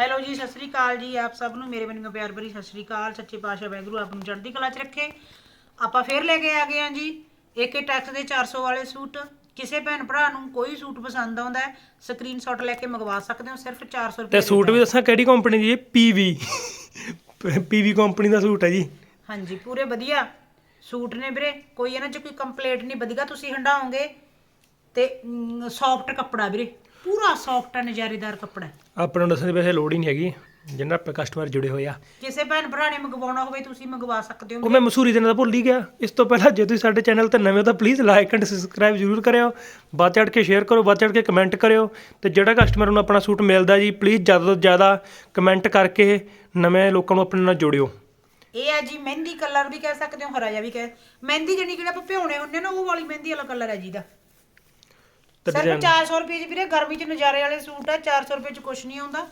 Hello ਜੀ ਸਤਿ ਸ੍ਰੀ ਅਕਾਲ ਜੀ ਆਪ ਸਭ ਨੂੰ। ਮੇਰੇ ਵੱਲੋਂ ਪਿਆਰ ਭਰੀ ਸਤਿ ਸ੍ਰੀ ਅਕਾਲ। ਸੱਚੇ ਪਾਤਸ਼ਾਹ ਵਾਹਿਗੁਰੂ ਆਪ ਨੂੰ ਚੜ੍ਹਦੀ ਕਲਾ 'ਚ ਰੱਖੇ। ਆਪਾਂ ਫੇਰ ਲੈ ਕੇ ਆ ਗਏ ਹਾਂ ਜੀ। ਇੱਕ ਟੈਕਸ ਦੇ 400 ਵਾਲੇ ਸੂਟ। ਕਿਸੇ ਭੈਣ ਭਰਾ ਨੂੰ ਕੋਈ ਸੂਟ ਪਸੰਦ ਆਉਂਦਾ ਹੈ ਸਕਰੀਨਸ਼ਾਟ ਲੈ ਕੇ ਮੰਗਵਾ ਸਕਦੇ ਹੋ ਸਿਰਫ 400 ਰੁਪਏ ਤੇ ਸੂਟ ਵੀ ਦੱਸਾਂ ਕਿਹੜੀ ਕੰਪਨੀ ਦੀ? ਹੈ ਪੀਵੀ ਪੀਵੀ ਕੰਪਨੀ ਦਾ ਸੂਟ ਹੈ ਜੀ। ਹਾਂਜੀ ਪੂਰੇ ਵਧੀਆ। ਸੂਟ ਨੇ ਵੀਰੇ ਕੋਈ ਇਹਨਾਂ 'ਚ ਕੋਈ ਕੰਪਲੇਂਟ ਨਹੀਂ। ਵਧੀਆ ਤੁਸੀਂ ਹੰਡਾਓਗੇ ਤੇ ਸੌਫਟ ਕੱਪੜਾ ਵੀਰੇ। ਪੂਰਾ ਸੌਫਟ ਨਜ਼ਾਰੇਦਾਰ ਕੱਪੜਾ। ਹੈ। ਆਪਾਂ ਨੂੰ ਦੱਸਣ ਦੀ ਵੈਸੇ ਲੋੜ ਹੀ ਨਹੀਂ ਹੈਗੀ ਜਿੰਨਾ ਆਪਣੇ ਕਸਟਮਰ ਜੁੜੇ ਹੋਏ ਆ। ਕਿਸੇ ਭੈਣ ਭਰਾ ਨੇ ਮੰਗਵਾਉਣਾ ਹੋਵੇ ਤੁਸੀਂ ਮੰਗਵਾ ਸਕਦੇ ਹੋ। ਉਹ ਮੈਂ ਮਸੂਰੀ ਦੇਣਾ ਤਾਂ ਭੁੱਲ ਹੀ ਗਿਆ। ਇਸ ਤੋਂ ਪਹਿਲਾਂ ਜੇ ਤੁਸੀਂ ਸਾਡੇ ਚੈਨਲ ਤੇ ਨਵੇਂ ਹੋ ਤਾਂ ਪਲੀਜ਼ ਲਾਈਕ ਐਂਡ ਸਬਸਕ੍ਰਾਈਬ ਜ਼ਰੂਰ ਕਰਿਓ। ਵੱਧ ਚੜ੍ਹ ਕੇ ਸ਼ੇਅਰ ਕਰੋ ਵੱਧ ਚੜ੍ਹ ਕੇ ਕਮੈਂਟ ਕਰਿਓ। ਤੇ ਜਿਹੜਾ ਕਸਟਮਰ ਨੂੰ ਆਪਣਾ ਸੂਟ ਮਿਲਦਾ ਜੀ ਪਲੀਜ਼ ਜ਼ਿਆਦਾ ਤੋਂ ਜ਼ਿਆਦਾ ਕਮੈਂਟ ਕਰਕੇ ਨਵੇਂ ਲੋਕਾਂ ਨੂੰ ਆਪਣੇ ਨਾਲ ਜੋੜਿਓ। ਇਹ ਹੈ ਜੀ ਮਹਿੰਦੀ ਕਲਰ ਵੀ ਕਹਿ ਸਕਦੇ ਹੋ ਹਰਾ ਜਿਹਾ ਵੀ ਕਹਿ। ਮਹਿੰਦੀ ਜਿਹੜੀ ਕਿਹੜਾ ਆਪਾਂ ਭਿਉਣੇ ਹੁੰਦੇ ਨਾ ਉਹ ਵਾਲੀ ਮਹਿੰਦੀ ਵਾਲਾ ਕਲਰ ਹੈ ਜੀ ਦਾ। ਤੇ ਸਿਰਫ design- 400 ਰੁਪਏ ਜੀ ਵੀਰੇ ਗਰਮੀ 'ਚ ਨਜ਼ਾਰੇ ਵਾਲੇ ਸੂਟ ਹੈ 400 ਰੁਪਏ 'ਚ ਕੁਝ ਨਹੀਂ ਆਉਂਦਾ।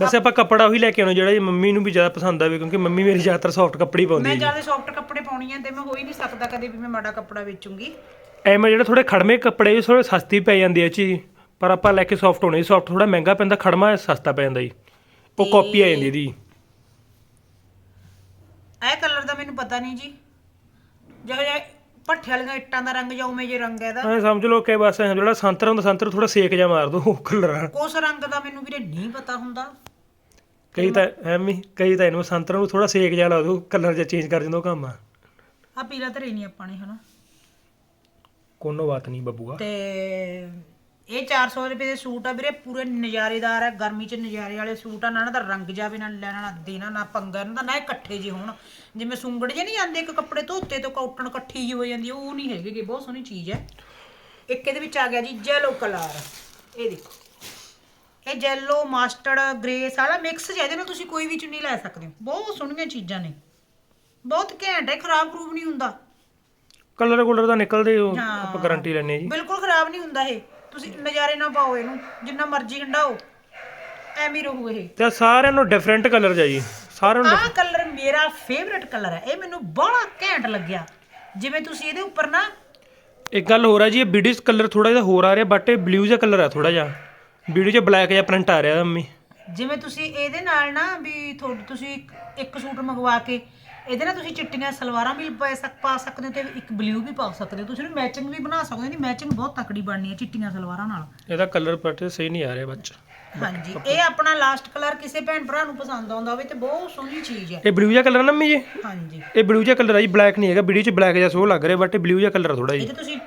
ਵੈਸੇ ਆਪਾਂ ਕੱਪੜਾ ਉਹੀ ਲੈ ਕੇ ਆਉਣਾ ਜਿਹੜਾ ਜੀ ਮੰਮੀ ਨੂੰ ਵੀ ਜ਼ਿਆਦਾ ਪਸੰਦ ਆਵੇ ਕਿਉਂਕਿ ਮੰਮੀ ਮੇਰੀ ਜ਼ਿਆਦਾਤਰ ਸੌਫਟ ਕੱਪੜੇ ਹੀ ਪਾਉਂਦੀ ਮੈਂ ਹੈ ਜੀ ਜ਼ਿਆਦਾ ਸੌਫਟ ਕੱਪੜੇ ਪਾਉਣੀ ਆ ਤੇ ਮੈਂ ਹੋ ਹੀ ਨਹੀਂ ਸਕਦਾ ਕਦੇ ਵੀ ਮੈਂ ਮਾੜਾ ਕੱਪੜਾ ਵੇਚੂੰਗੀ। ਐਵੇਂ ਜਿਹੜੇ ਥੋੜੇ ਖੜਮੇ ਕੱਪੜੇ ਜੀ ਥੋੜੇ ਸਸਤੀ ਪੈ ਜਾਂਦੀ ਹੈ ਜੀ ਪਰ ਆਪਾਂ ਲੈ ਕੇ ਸੌਫਟ ਹੋਣੇ ਸੌਫਟ ਥੋੜਾ ਮਹਿੰਗਾ ਪੈਂਦਾ ਖੜਮਾ ਸਸਤਾ ਪੈ ਜਾਂਦਾ ਜੀ। ਉਹ ਕਾਪੀ ਆ ਜਾਂਦੀ ਇਹਦੀ। ਇਹ ਕਲਰ ਦਾ ਮੈਨੂੰ ਪਤਾ ਨਹੀਂ ਜੀ। ਜਿਹੋ ਜਿਹਾ ਭੱਠੇ ਵਾਲੀਆਂ ਇੱਟਾਂ ਦਾ ਰੰਗ ਜਾਂ ਉਵੇਂ ਜੇ ਰੰਗ ਹੈ ਇਹਦਾ? ਐ ਸਮਝ ਲਓ ਕਿ ਬਸ ਐਂ ਜਿਹੜਾ ਸੰਤਰਾ ਹੁੰਦਾ ਸੰਤਰਾ ਥੋੜਾ ਸੇਕ ਜਾ ਮਾਰ ਦੋ ਉਹ ਕਲਰ ਉਸ ਰੰਗ ਦਾ ਮੈਨੂੰ ਵੀਰੇ ਨਹੀਂ ਪਤਾ ਹੁੰਦਾ। ਕਈ ਤਾਂ ਐਵੇਂ ਕਈ ਤਾਂ ਇਹਨੂੰ ਸੰਤਰਾ ਨੂੰ ਥੋੜਾ ਸੇਕ ਜਾ ਲਾ ਦੋ ਕਲਰ ਜਿਹਾ ਚੇਂਜ ਕਰ ਦਿੰਦਾ ਉਹ ਕੰਮ ਆ। ਆ ਪੀਲਾ ਧਰੇ ਨਹੀਂ ਆਪਾਂ ਨੇ ਹਨਾ? कोनो ਬਾਤ ਨਹੀਂ ਬੱਬੂਆ। ਤੇ ਇਹ 400 ਰੁਪਏ ਦੇ ਸੂਟ ਆ ਵੀਰੇ ਪੂਰੇ ਨਜ਼ਾਰੇਦਾਰ ਆ ਗਰਮੀ 'ਚ ਨਜ਼ਾਰੇ ਵਾਲੇ ਸੂਟ ਆ ਨਾ ਇਹਨਾਂ ਦਾ ਰੰਗ ਜਾਵੇ ਨਾ ਲੈਣਾ ਨਾ ਦੇਣਾ ਨਾ ਪੰਗਾ ਇਹਨਾਂ ਦਾ ਨਾ ਇਕੱਠੇ ਜਿਹੇ ਹੋਣ। ਜਿਵੇਂ ਸੁੰਗੜ ਜੇ ਨਹੀਂ ਜਾਂਦੇ ਇੱਕ ਕੱਪੜੇ ਧੋਤੇ ਤੋਂ ਕਾਟਨ ਇਕੱਠੀ ਜਿਹੀ ਹੋ ਜਾਂਦੀ ਆ, ਉਹ ਨਹੀਂ ਹੈਗੇ ਗੇ, ਬਹੁਤ ਸੋਹਣੀ ਚੀਜ਼ ਹੈ ਇੱਕ ਇਹਦੇ ਵਿੱਚ ਆ ਗਿਆ ਜੀ ਜੈਲੋ ਕਲਰ ਇਹ ਦੇਖੋ। ਇਹ ਜੈਲੋ ਮਾਸਟਰਡ ਗ੍ਰੇ ਸਾਰਾ ਮਿਕਸ ਜਿਹਾ ਇਹਦੇ ਨਾਲ ਤੁਸੀਂ ਕੋਈ ਵੀ ਚੁੰਨੀ ਲੈ ਸਕਦੇ ਹੋ। ਬਹੁਤ ਸੋਹਣੀਆਂ ਚੀਜ਼ਾਂ ਨੇ। ਬਹੁਤ ਘੈਂਟ ਹੈ ਖਰਾਬ ਖਰੂਬ ਨਹੀਂ ਹੁੰਦਾ। ਕਲਰ ਕਲਰ ਦਾ ਨਿਕਲਦੇ ਉਹ ਹਾਂ। ਆਪਾਂ ਗਾਰੰਟੀ ਲੈਣੇ ਜੀ। ਬਿਲਕੁਲ ਖਰਾਬ ਨਹੀਂ ਹੁੰਦਾ ਇਹ। ਤੁਸੀਂ ਨਜ਼ਾਰੇ ਨਾ ਪਾਓ ਇਹਨੂੰ ਜਿੰਨਾ ਮਰਜ਼ੀ ਹੰਡਾਓ ਐਵੇਂ ਹੀ ਰਹੂ ਇਹ। ਤੇ ਸਾਰਿਆਂ ਨੂੰ ਡਿਫਰੈਂਟ ਕਲਰ ਜੀ। ਸਾਰਿਆਂ ਨੂੰ ਆਹ ਕਲਰ ਮੇਰਾ ਫੇਵਰਟ ਕਲਰ ਹੈ ਇਹ ਮੈਨੂੰ ਬੜਾ ਘੈਂਟ ਲੱਗਿਆ। ਜਿਵੇਂ ਤੁਸੀਂ ਇਹਦੇ ਉੱਪਰ ਨਾ ਇੱਕ ਗੱਲ ਹੋਰ ਆ ਜੀ ਇਹ ਵੀਡੀਓ ਕਲਰ ਥੋੜਾ ਜਿਹਾ ਹੋਰ ਆ ਰਿਹਾ ਬਟ ਇਹ ਬਲੂ ਜਿਹਾ ਕਲਰ ਆ ਥੋੜਾ ਜਿਹਾ। ਵੀਡੀਓ 'ਚ ਬਲੈਕ ਜਿਹਾ ਪ੍ਰਿੰਟ ਆ ਰਿਹਾ ਮੰਮੀ। ਜਿਵੇਂ ਤੁਸੀਂ ਇਹਦੇ ਨਾਲ ਨਾ ਵੀ ਤੁਹਾਡੇ ਤੁਸੀਂ ਇੱਕ- ਇੱਕ ਸੂਟ ਮੰਗਵਾ ਕੇ ਇਹਦੇ ਨਾਲ ਤੁਸੀਂ ਚਿੱਟੀਆਂ ਸਲਵਾਰਾਂ ਵੀ ਪਾ ਸਕ ਪਾ ਸਕਦੇ ਹੋ ਤੇ ਇੱਕ ਬਲੂ ਵੀ ਪਾ ਸਕਦੇ ਹੋ। ਤੁਸੀਂ ਇਹਨੂੰ ਮੈਚਿੰਗ ਵੀ ਬਣਾ ਸਕਦੇ ਹੋ ਇਹਦੀ ਮੈਚਿੰਗ ਬਹੁਤ ਤਕੜੀ ਬਣਨੀ ਹੈ ਚਿੱਟੀਆਂ ਸਲਵਾਰਾਂ ਨਾਲ। ਇਹਦਾ ਕਲਰ ਪਟ ਸਹੀ ਨਹੀਂ ਆ ਰਿਹਾ ਬੱਚ ਹਾਂਜੀ ਇਹ ਆਪਣਾ ਲਾਸਟ ਕਲਰ ਕਿਸੇ ਭੈਣ ਭਰਾ ਨੂੰ ਪਸੰਦ ਆਉਂਦਾ ਹੋਵੇ ਤੇ ਬਹੁਤ ਸੋਹਣੀ ਚੀਜ਼ ਹੈ। ਇਹ ਬਲੂ ਜਿਹਾ ਕਲਰ ਨਾ ਮੰਮੀ ਜੀ? ਹਾਂਜੀ। ਇਹ ਬਲੂ ਜਿਹਾ ਕਲਰ ਆ ਜੀ ਬਲੈਕ ਨਹੀਂ ਹੈਗਾ ਵੀਡੀਓ 'ਚ ਬਲੈਕ ਜਿਹਾ ਸੋ ਲੱਗ ਰਿਹਾ ਬਟ ਇਹ ਬਲੂ ਜਿਹਾ ਕਲਰ ਥੋੜਾ ਜੀ। ਇਹਦੇ ਤੁਸੀਂ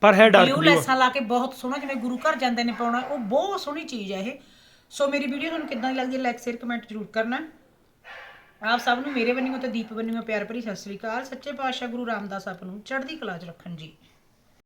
ਪਰ ਹੈ ਡਾਰਕ ਬਲੂ ਬਲੂ ਲੈਸਾਂ ਲਾ ਕੇ ਬਹੁਤ ਸੋਹਣਾ ਜਿਵੇਂ ਗੁਰੂ ਘਰ ਜਾਂਦੇ ਨੇ ਪਾਉਣਾ ਉਹ ਬਹੁਤ ਸੋਹਣੀ ਚੀਜ਼ ਹੈ ਇਹ। ਸੋ ਮੇਰੀ ਵੀਡੀਓ ਤੁਹਾਨੂੰ ਕਿੱਦਾਂ ਦੀ ਲੱਗਦੀ ਹੈ ਲਾਈਕ ਸ਼ੇਅਰ ਕਮੈਂਟ ਜ਼ਰੂਰ ਕਰਨਾ। ਆਪ ਸਭ ਨੂੰ ਮੇਰੇ ਵੱਲੋਂ ਤੇ ਦੀਪ ਵੱਲੋਂ ਪਿਆਰ ਭਰੀ ਸਤਿ ਸ੍ਰੀ ਅਕਾਲ। ਸੱਚੇ ਪਾਤਸ਼ਾਹ ਗੁਰੂ ਰਾਮਦਾਸ ਆਪ ਨੂੰ ਚੜ੍ਹਦੀ ਕਲਾ 'ਚ ਰੱਖਣ ਜੀ।